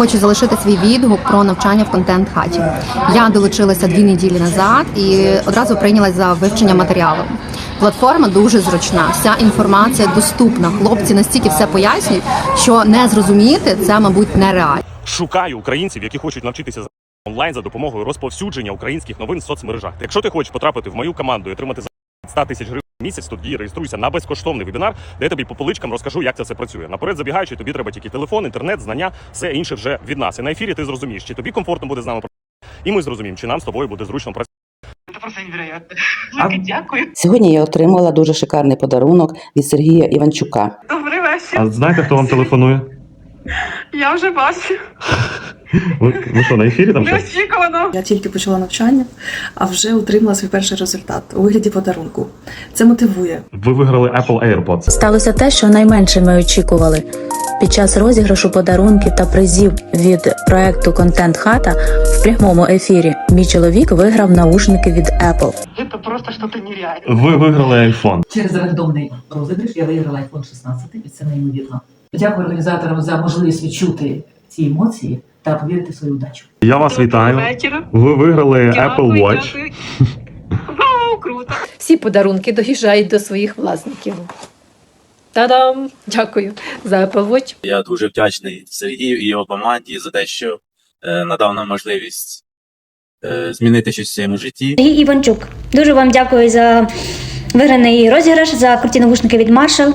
Хочу залишити свій відгук про навчання в контент хаті. Я долучилася дві неділі назад і одразу прийнялась за вивчення матеріалу. Платформа дуже зручна, вся інформація доступна. Хлопці настільки все пояснюють, що не зрозуміти це, мабуть, нереально. Шукаю українців, які хочуть навчитися онлайн за допомогою розповсюдження українських новин в соцмережах. Якщо ти хочеш потрапити в мою команду і отримати за 100 тисяч гривень місяць, тоді реєструйся на безкоштовний вебінар, де я тобі по поличкам розкажу, як це все працює. Наперед забігаючи, тобі треба тільки телефон, інтернет, знання, все інше вже від нас. І на ефірі ти зрозумієш, чи тобі комфортно буде з нами працювати, і ми зрозуміємо, чи нам з тобою буде зручно працювати. Это просто невероятно. Дякую. Сьогодні я отримала дуже шикарний подарунок від Сергія Іванчука. Добрий вечір. А знаєте, хто вам телефонує? Я вже бачу. Ви, ви що на ефірі там Неочікувано. Я тільки почала навчання, а вже отримала свій перший результат у вигляді подарунку. Це мотивує. Ви виграли Apple AirPods. Сталося те, що найменше ми очікували. Під час розіграшу подарунків та призів від проекту Контент Хата в прямому ефірі мій чоловік виграв наушники від Apple. Это просто что-то нереальное. Ви виграли iPhone. Через рандомний розіграш я виграла iPhone 16, і це неймовірно. Дякую організаторам за можливість відчути ці емоції та повірити в свою удачу. Я вас вітаю. вечора. Ви виграли Дякую, Apple Watch. дякую. Вау, круто. всі подарунки доїжджають до своїх власників. Та-дам! Дякую за Apple Watch. Я дуже вдячний Сергію і його команді за те, що е, надав нам можливість е, змінити щось в своєму житті. Сергій Іванчук. Дуже вам дякую за виграний розіграш, за круті навушники від Marshall.